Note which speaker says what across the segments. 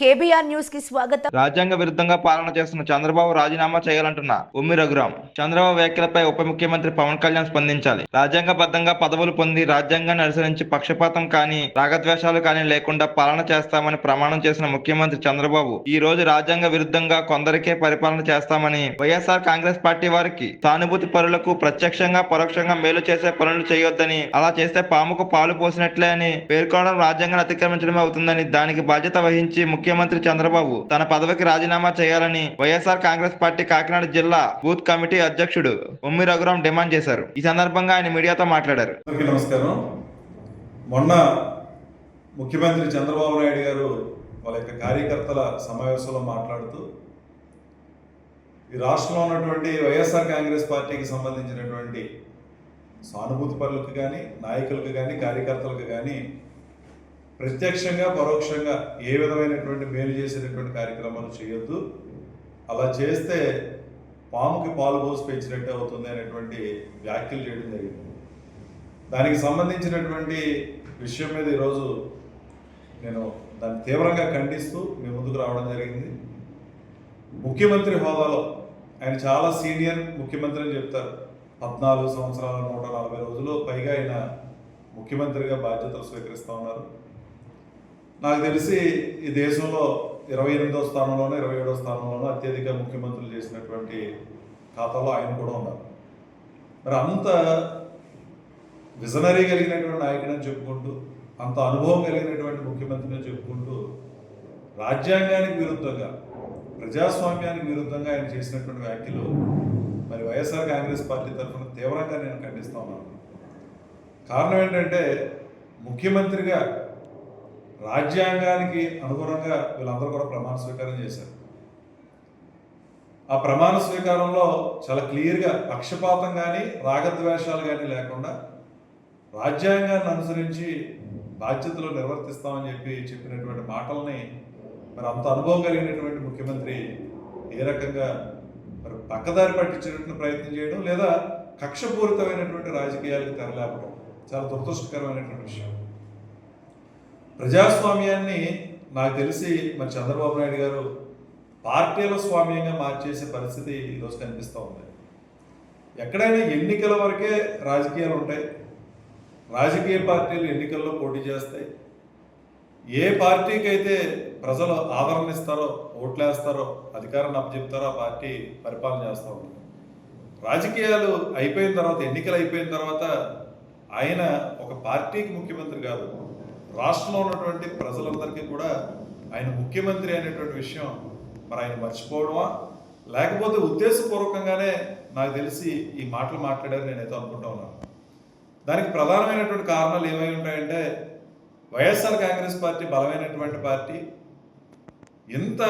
Speaker 1: KBR న్యూస్కి స్వాగతం.
Speaker 2: రాజ్యాంగ విరుద్ధంగా పాలన చేస్తున్న చంద్రబాబు రాజీనామా చేయాలంటున్న ఉమ్మి రఘురాం చంద్రబాబు వ్యాఖ్యలపై ఉప ముఖ్యమంత్రి పవన్ కళ్యాణ్ స్పందించాలి. రాజ్యాంగబద్ధంగా పదవులు పొంది రాజ్యాంగాన్ని అనుసరించి పక్షపాతం కానీ రాగద్వేషాలు కానీ లేకుండా పాలన చేస్తామని ప్రమాణం చేసిన ముఖ్యమంత్రి చంద్రబాబు ఈ రోజు రాజ్యాంగ విరుద్ధంగా కొందరికే పరిపాలన చేస్తామని వైఎస్ఆర్ కాంగ్రెస్ పార్టీ వారికి సానుభూతి పరులకు ప్రత్యక్షంగా పరోక్షంగా మేలు చేసే పనులు చేయొద్దని అలా చేస్తే పాముకు పాలు పోసినట్లే అని పేర్కొనడం రాజ్యాంగాన్ని అతిక్రమించడమే అవుతుందని దానికి బాధ్యత వహించి ముఖ్యమంత్రి చంద్రబాబు తన పదవికి రాజీనామా చేయాలని వైఎస్ఆర్ కాంగ్రెస్ పార్టీ కాకినాడ జిల్లా బూత్ కమిటీ అధ్యక్షుడు ఉమ్మి రఘురాం డిమాండ్ చేశారు. ఈ సందర్భంగా ఆయన మీడియాతో మాట్లాడారు.
Speaker 3: నమస్కారం. మొన్న ముఖ్యమంత్రి చంద్రబాబు నాయుడు గారు వాళ్ళ యొక్క కార్యకర్తల సమావేశంలో మాట్లాడుతూ ఈ రాష్ట్రంలో ఉన్నటువంటి వైఎస్ఆర్ కాంగ్రెస్ పార్టీకి సంబంధించినటువంటి సానుభూతి పరులకు కానీ నాయకులకు కానీ కార్యకర్తలకు కానీ ప్రత్యక్షంగా పరోక్షంగా ఏ విధమైనటువంటి మేలు చేసేటటువంటి కార్యక్రమాలు చేయొద్దు. అలా చేస్తే పాముకి పాలు పోసి పెంచినట్టే అవుతుంది అనేటువంటి వ్యాఖ్యలు చేయడం జరిగింది. దానికి సంబంధించినటువంటి విషయం మీద ఈరోజు నేను దాన్ని తీవ్రంగా ఖండిస్తూ మీ ముందుకు రావడం జరిగింది. ముఖ్యమంత్రి హోదాలో ఆయన చాలా సీనియర్ ముఖ్యమంత్రి అని చెప్తారు. పద్నాలుగు సంవత్సరాల నూట నలభై రోజులు పైగా ఆయన ముఖ్యమంత్రిగా బాధ్యతలు స్వీకరిస్తూ ఉన్నారు. నాకు తెలిసి ఈ దేశంలో ఇరవై ఎనిమిదో స్థానంలోనో ఇరవై ఏడో స్థానంలోనో అత్యధిక ముఖ్యమంత్రులు చేసినటువంటి ఖాతాలో ఆయన కూడా ఉన్నారు. మరి అంత విజనరీ కలిగినటువంటి నాయకుడని చెప్పుకుంటూ అంత అనుభవం కలిగినటువంటి ముఖ్యమంత్రిని చెప్పుకుంటూ రాజ్యాంగానికి విరుద్ధంగా ప్రజాస్వామ్యానికి విరుద్ధంగా ఆయన చేసినటువంటి వ్యాఖ్యలు మరి వైఎస్ఆర్ కాంగ్రెస్ పార్టీ తరఫున తీవ్రంగా నేను ఖండిస్తా ఉన్నాను. కారణం ఏంటంటే ముఖ్యమంత్రిగా రాజ్యాంగానికి అనుగుణంగా వీళ్ళందరూ కూడా ప్రమాణ స్వీకారం చేశారు. ఆ ప్రమాణ స్వీకారంలో చాలా క్లియర్గా పక్షపాతం కానీ రాగద్వేషాలు కానీ లేకుండా రాజ్యాంగాన్ని అనుసరించి బాధ్యతలు నిర్వర్తిస్తామని చెప్పి చెప్పినటువంటి మాటల్ని మరి అంత అనుభవం కలిగినటువంటి ముఖ్యమంత్రి ఏ రకంగా మరి పక్కదారి పట్టించినటువంటి ప్రయత్నం చేయడం లేదా కక్షపూరితమైనటువంటి రాజకీయాలకు తెరలేపడం చాలా దురదృష్టకరమైనటువంటి విషయం. ప్రజాస్వామ్యాన్ని నాకు తెలిసి మరి చంద్రబాబు నాయుడు గారు పార్టీల స్వామ్యంగా మార్చేసే పరిస్థితి ఈరోజు కనిపిస్తూ ఉంది. ఎక్కడైనా ఎన్నికల వరకే రాజకీయాలు ఉంటాయి. రాజకీయ పార్టీలు ఎన్నికల్లో పోటీ చేస్తాయి. ఏ పార్టీకి అయితే ప్రజలు ఆదరణ ఇస్తారో ఓట్లేస్తారో అధికారాన్ని అప్పచెప్తారో ఆ పార్టీ పరిపాలన చేస్తూ ఉంటుంది రాజకీయాలు అయిపోయిన తర్వాత ఎన్నికలు అయిపోయిన తర్వాత ఆయన ఒక పార్టీకి ముఖ్యమంత్రి కాదు. రాష్ట్రంలో ఉన్నటువంటి ప్రజలందరికీ కూడా ఆయన ముఖ్యమంత్రి అనేటువంటి విషయం మరి ఆయన మర్చిపోవడమా? లేకపోతే ఉద్దేశపూర్వకంగానే నాకు తెలిసి ఈ మాటలు మాట్లాడారు నేనైతే అనుకుంటా ఉన్నాను. దానికి ప్రధానమైనటువంటి కారణాలు ఏమై ఉంటాయంటే వైఎస్ఆర్ కాంగ్రెస్ పార్టీ బలమైనటువంటి పార్టీ ఇంత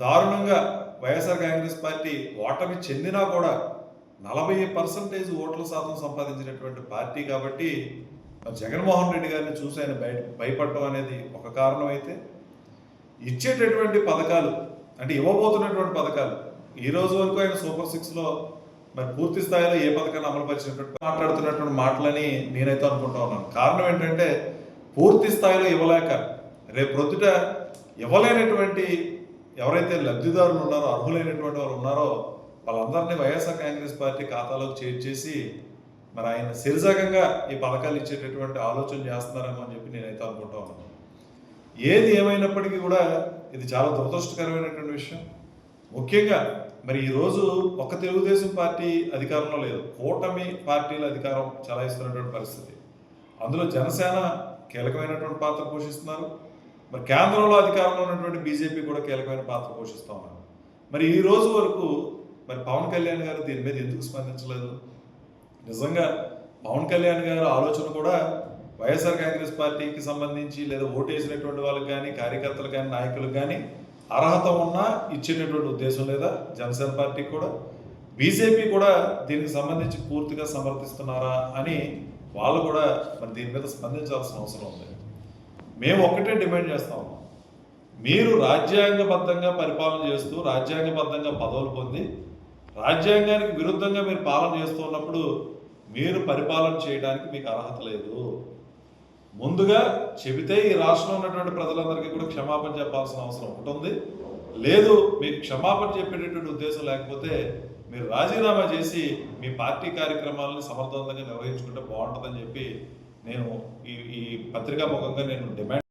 Speaker 3: దారుణంగా వైఎస్ఆర్ కాంగ్రెస్ పార్టీ ఓటమి చెందినా కూడా నలభై పర్సెంటేజ్ ఓట్ల శాతం సంపాదించినటువంటి పార్టీ కాబట్టి జగన్మోహన్ రెడ్డి గారిని చూసి ఆయన బయట భయపడటం అనేది ఒక కారణం అయితే ఇచ్చేటటువంటి పథకాలు అంటే ఇవ్వబోతున్నటువంటి పథకాలు ఈ రోజు వరకు ఆయన సూపర్ సిక్స్లో మరి పూర్తి స్థాయిలో ఏ పథకాన్ని అమలుపరిచినటువంటి మాట్లాడుతున్నటువంటి మాటలని నేనైతే అనుకుంటా ఉన్నాను. కారణం ఏంటంటే పూర్తి స్థాయిలో ఇవ్వలేక రేపు ప్రొద్దుట ఇవ్వలేనటువంటి ఎవరైతే లబ్ధిదారులు ఉన్నారో అర్హులైనటువంటి వాళ్ళు ఉన్నారో వాళ్ళందరినీ వైఎస్ఆర్ కాంగ్రెస్ పార్టీ ఖాతాలోకి చేర్చేసి మరి ఆయన సిరిజాగంగా ఈ పథకాలు ఇచ్చేటటువంటి ఆలోచన చేస్తున్నారేమో అని చెప్పి నేనైతే అనుకుంటా ఉన్నాను. ఏది ఏమైనప్పటికీ కూడా ఇది చాలా దురదృష్టకరమైనటువంటి విషయం. ముఖ్యంగా మరి ఈరోజు ఒక తెలుగుదేశం పార్టీ అధికారంలో లేదు. కూటమి పార్టీల అధికారం చలాయిస్తున్నటువంటి పరిస్థితి. అందులో జనసేన కీలకమైనటువంటి పాత్ర పోషిస్తున్నారు. మరి కేంద్రంలో అధికారంలో ఉన్నటువంటి బీజేపీ కూడా కీలకమైన పాత్ర పోషిస్తూ ఉన్నారు. మరి ఈ రోజు వరకు మరి పవన్ కళ్యాణ్ గారు దీని మీద ఎందుకు స్పందించలేదు? నిజంగా పవన్ కళ్యాణ్ గారి ఆలోచన కూడా వైఎస్ఆర్ కాంగ్రెస్ పార్టీకి సంబంధించి లేదా ఓటేసినటువంటి వాళ్ళకి కానీ కార్యకర్తలు కానీ నాయకులకు కానీ అర్హత ఉన్నా ఇచ్చినటువంటి ఉద్దేశం లేదా? జనసేన పార్టీకి కూడా. బీజేపీ కూడా దీనికి సంబంధించి పూర్తిగా సమర్థిస్తున్నారా అని వాళ్ళు కూడా మరి దీని మీద స్పందించాల్సిన అవసరం ఉంది. మేము ఒక్కటే డిమాండ్ చేస్తాం మీరు రాజ్యాంగబద్ధంగా పరిపాలన చేస్తూ రాజ్యాంగబద్ధంగా పదవులు పొంది రాజ్యాంగానికి విరుద్ధంగా మీరు పాలన చేస్తూ ఉన్నప్పుడు మీరు పరిపాలన చేయడానికి మీకు అర్హత లేదు. ముందుగా చెబితే ఈ రాష్ట్రంలో ఉన్నటువంటి ప్రజలందరికీ కూడా క్షమాపణ చెప్పాల్సిన అవసరం ఉంటుంది లేదు మీకు క్షమాపణ చెప్పేటటువంటి ఉద్దేశం లేకపోతే మీరు రాజీనామా చేసి మీ పార్టీ కార్యక్రమాలను సమర్థవంతంగా నిర్వహించుకుంటే బాగుంటుందని చెప్పి నేను ఈ ఈ పత్రికా ముఖంగా నేను డిమాండ్